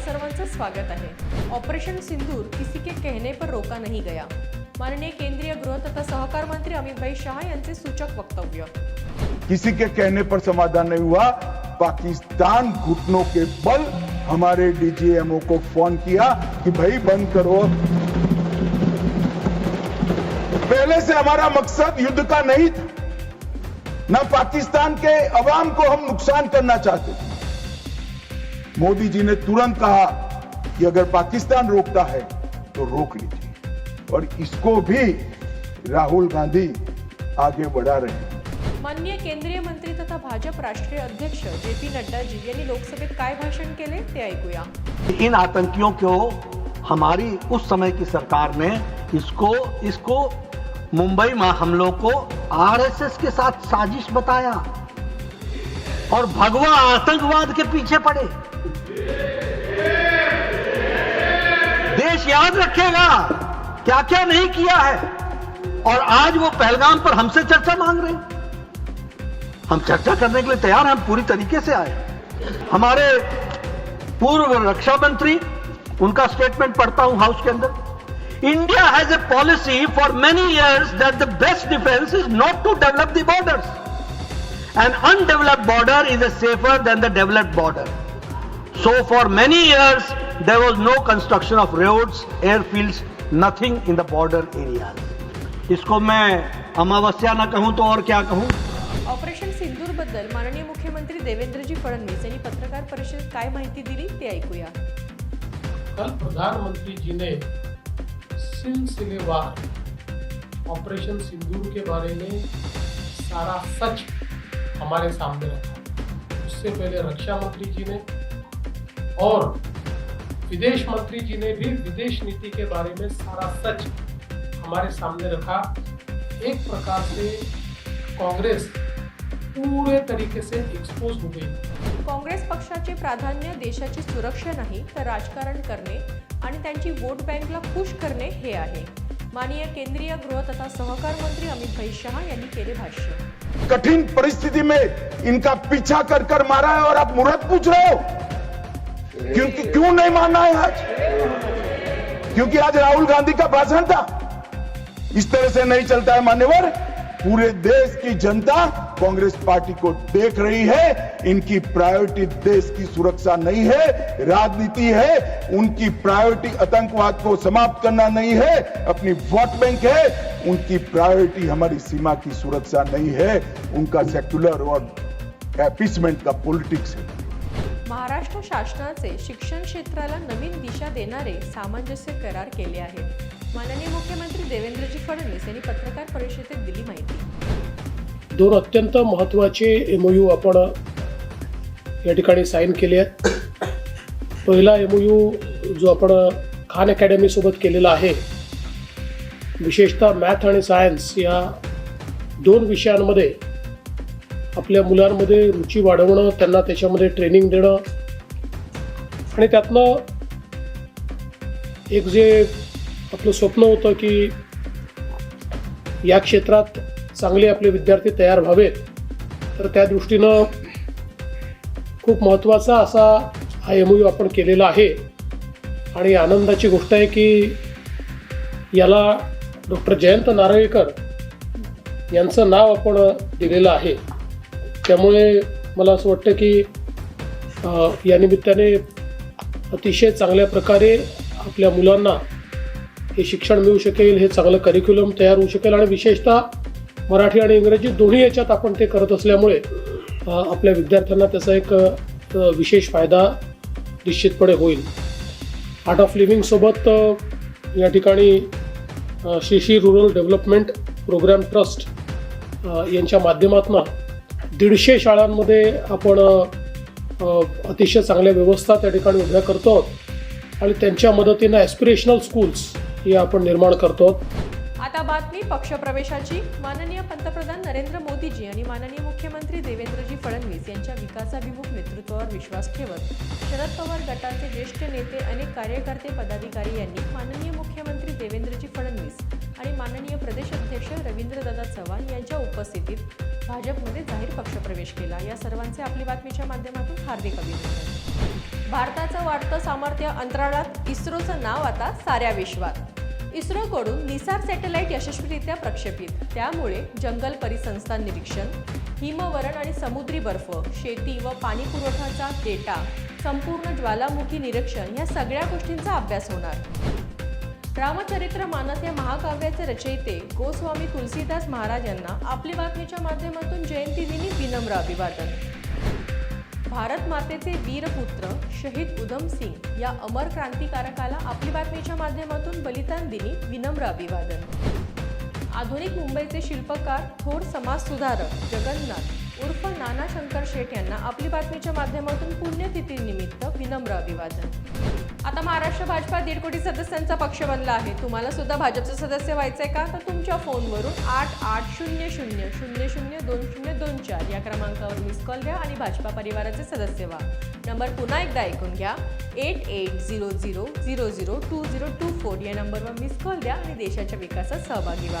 स्वागत आहे. ऑपरेशन सिंदूर किसी के कहने पर रोका नहीं गया. माननीय केंद्रीय गृह तथा सहकार मंत्री अमित भाई शाह यांचे सूचक वक्तव्य. किसी के कहने पर समाधान नहीं हुआ. पाकिस्तान घुटनों के बल हमारे डीजीएमओ को फ़ोन किया कि भाई बंद करो। पहले से हमारा मकसद युद्ध का नहीं था। न पाकिस्तान के अवाम को हम नुकसान करना चाहते थे। मोदी जी ने तुरंत कहा कि अगर पाकिस्तान रोकता है तो रोक लीजिए। और इसको भी राहुल गांधी आगे बढ़ा रहे हैं। माननीय केंद्रीय मंत्री तथा भाजप राष्ट्रीय अध्यक्ष जे पी नड्डाजी यांनी लोकसभेत काय भाषण केले ते ऐकूया। इन आतंकियों को हमारी उस समय की सरकार ने इसको इसको मुंबई में हमलों को आरएसएस के साथ साजिश बताया और भगवा आतंकवाद के पीछे पड़े। देश याद रखेगा क्या क्या नहीं किया है। और आज वो पहलगाम पर हमसे चर्चा मांग रहे हैं। हम चर्चा करने के लिए तैयार हैं, हम पूरी तरीके से आए हमारे पूर्व रक्षा मंत्री, उनका स्टेटमेंट पढ़ता हूँ हाउस के अंदर। India has a policy for many years that the best defence is not to develop the borders An undeveloped border is a safer than the developed border. So for many years, there was no construction of roads, airfields, nothing in the border areas. इसको मैं अमावस्या न कहूँ तो और क्या कहूँ? Operation सिंदूर बद्दल माननीय मुख्यमंत्री देवेंद्रजी फडणवीस यांनी पत्रकार परिषदेत काय माहिती दिली ते ऐकूया. कल प्रधानमंत्री जी ने सिलसिलेवार ऑपरेशन सिंदूर के बारे में सारा सच हमारे सामने रखा। उससे पहले रक्षा मंत्री जी ने और विदेश मंत्री जी ने भी विदेश नीति के बारे में सारा सच हमारे सामने रखा। एक प्रकार से कांग्रेस पूरे तरीके से एक्सपोज हो गई। काँग्रेस पक्षाचे प्राधान्य देशाची सुरक्षा नाही तर राजकारण करणे आणि त्यांची वोट बँकला खुश करणे हे आहे. माननीय केंद्रीय गृह तथा सहकार मंत्री अमित भाई शहा यांनी केले भाष्य. कठिन परिस्थिति में इनका पीछा कर कर मारा है और आप मुहूर्त पूछ रहे हो। क्योंकि क्यों नहीं मानना है आज? क्योंकि आज राहुल गांधी का भाषण था। इस तरह से नहीं चलता है मान्यवर। पूरे देश की जनता कांग्रेस पार्टी को देख रही है। इनकी प्रायोरिटी देश की सुरक्षा नहीं है, राजनीति है। उनकी प्रायोरिटी आतंकवाद को समाप्त करना नहीं है। अपनी वोट बैंक है। उनकी प्रायोरिटी हमारी सीमा की सुरक्षा नहीं है। उनका सेक्युलर और एपिसमेंट का पॉलिटिक्स है। महाराष्ट्र शासनाचे शिक्षण क्षेत्राला नवीन दिशा देणारे सामंजस्य करार केले आहेत. माननीय मुख्यमंत्री देवेंद्रजी फडणवीस यांनी पत्रकार परिषदेत दिली माहिती. दोन अत्यंत महत्त्वाचे एम यू आपण या ठिकाणी साईन केले आहेत. पहिला एम यू जो आपण खान अकॅडमीसोबत केलेला आहे विशेषतः मॅथ आणि सायन्स या दोन विषयांमध्ये आपल्या मुलांमध्ये रुची वाढवणं त्यांना त्याच्यामध्ये ट्रेनिंग देणं. आणि त्यातनं एक जे आपलं स्वप्न होतं की या क्षेत्रात चांगले आपले विद्यार्थी तयार व्हावेत तर त्या दृष्टीनं खूप महत्त्वाचा असा हा एम यू आपण केलेला आहे. आणि आनंदाची गोष्ट आहे की याला डॉक्टर जयंत नारळीकर यांचं नाव आपण दिलेलं आहे. त्यामुळे मला असं वाटतं की या निमित्ताने अतिशय चांगल्या प्रकारे आपल्या मुलांना हे शिक्षण मिळू शकेल हे चांगलं करिक्युलम तयार होऊ शकेल आणि विशेषतः मराठी आणि इंग्रजी दोन्ही याच्यात आपण ते करत असल्यामुळे आपल्या विद्यार्थ्यांना त्याचा एक विशेष फायदा निश्चितपणे होईल. आर्ट ऑफ लिव्हिंगसोबत या ठिकाणी Shri Shri rural development programme trust यांच्या माध्यमातून दीडशे शाळांमध्ये आपण अतिशय चांगल्या व्यवस्था त्या ठिकाणी उभ्या करतो आहोत आणि त्यांच्या मदतीनं ॲस्पिरेशनल स्कूल्स हे आपण निर्माण करतो. आता बातमी पक्षप्रवेशाची. माननीय पंतप्रधान नरेंद्र मोदीजी आणि माननीय मुख्यमंत्री देवेंद्रजी फडणवीस यांच्या विकासाभिमुख नेतृत्वावर विश्वास ठेवत शरद पवार गटाचे ज्येष्ठ नेते अनेक कार्यकर्ते पदाधिकारी यांनी माननीय मुख्यमंत्री देवेंद्रजी फडणवीस आणि माननीय प्रदेश अध्यक्ष रवींद्रदादा चव्हाण यांच्या उपस्थितीत भाजपमध्ये जाहीर पक्षप्रवेश केला. या सर्वांचे आपली बातमीच्या माध्यमातून हार्दिक अभिनंदन. भारताचं वाढतं सामर्थ्य अंतराळात इस्रोचं नाव आता साऱ्या विश्वात. इस्रोकडून निसार सॅटेलाइट यशस्वीरित्या प्रक्षेपित. त्यामुळे जंगल परिसंस्थान निरीक्षण हिमवरण आणि समुद्री बर्फ शेती व पाणीपुरवठ्याचा डेटा संपूर्ण ज्वालामुखी निरीक्षण या सगळ्या गोष्टींचा अभ्यास होणार. रामचरित्र मानस या महाकाव्याचे रचयिते गोस्वामी तुलसीदास महाराज यांना आपली बातमीच्या माध्यमातून जयंतीदिनी विनम्र अभिवादन. भारत मातेचे वीरपुत्र शहीद उधम सिंग या अमर क्रांतिकारकाला आपली बातमीच्या माध्यमातून बलिदान दिनी विनम्र अभिवादन. आधुनिक मुंबईचे शिल्पकार थोर समाज सुधारक जगन्नाथ. उर्फ नाना शंकर शेठ यांना आपली बातमीच्या माध्यमातून पुण्यतिथीनिमित्त विनम्र अभिवादन. आता महाराष्ट्र भाजपा दीड कोटी सदस्यांचा पक्ष बनला आहे. तुम्हाला सुद्धा भाजपचं सदस्य व्हायचंय का? तर तुमच्या फोनवरून आठ आठ शून्य शून्य शून्य शून्य दोन शून्य दोन चार या क्रमांकावर मिस कॉल घ्या आणि भाजपा परिवाराचे सदस्य व्हा. नंबर पुन्हा एकदा ऐकून घ्या. Eight eight zero zero zero zero two zero two four या नंबरवर मिस कॉल द्या आणि देशाच्या विकासात सहभागी व्हा.